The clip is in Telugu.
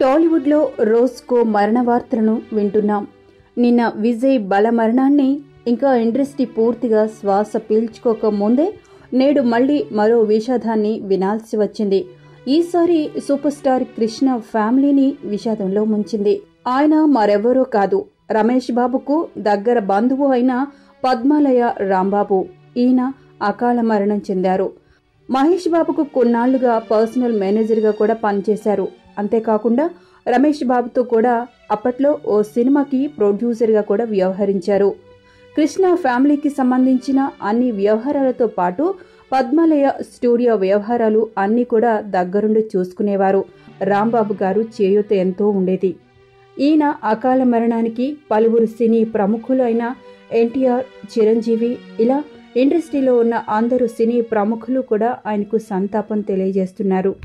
టాలీవుడ్లో రోజుకో మరణ వార్తలను వింటున్నాం. నిన్న విజయ్ బల మరణాన్ని ఇంకా ఇండస్ట్రీ పూర్తిగా శ్వాస పీల్చుకోక ముందే నేడు మళ్ళీ మరో విషాదాన్ని వినాల్సి వచ్చింది. ఈసారి సూపర్ స్టార్ కృష్ణ ఫ్యామిలీని విషాదంలో ముంచింది. ఆయన మరెవరో కాదు. రమేష్ బాబుకు దగ్గర బంధువు అయిన పద్మాలయ రాంబాబు. ఈయన అకాల మరణం చెందారు. మహేష్ బాబుకు కొన్నాళ్ళుగా పర్సనల్ మేనేజర్గా కూడా పనిచేశారు. అంతేకాకుండా రమేష్ బాబుతో కూడా అప్పట్లో ఓ సినిమాకి ప్రొడ్యూసర్గా కూడా వ్యవహరించారు. కృష్ణ ఫ్యామిలీకి సంబంధించిన అన్ని వ్యవహారాలతో పాటు పద్మాలయ స్టూడియో వ్యవహారాలు అన్నీ కూడా దగ్గరుండి చూసుకునేవారు. రాంబాబు గారు చేయూత ఎంతో ఉండేది. ఈయన అకాల మరణానికి పలువురు సినీ ప్రముఖులైన ఎన్టీఆర్ చిరంజీవి ఇలా ఇండస్ట్రీలో ఉన్న అందరూ సినీ ప్రముఖులు కూడా ఆయనకు సంతాపం తెలియజేస్తున్నారు.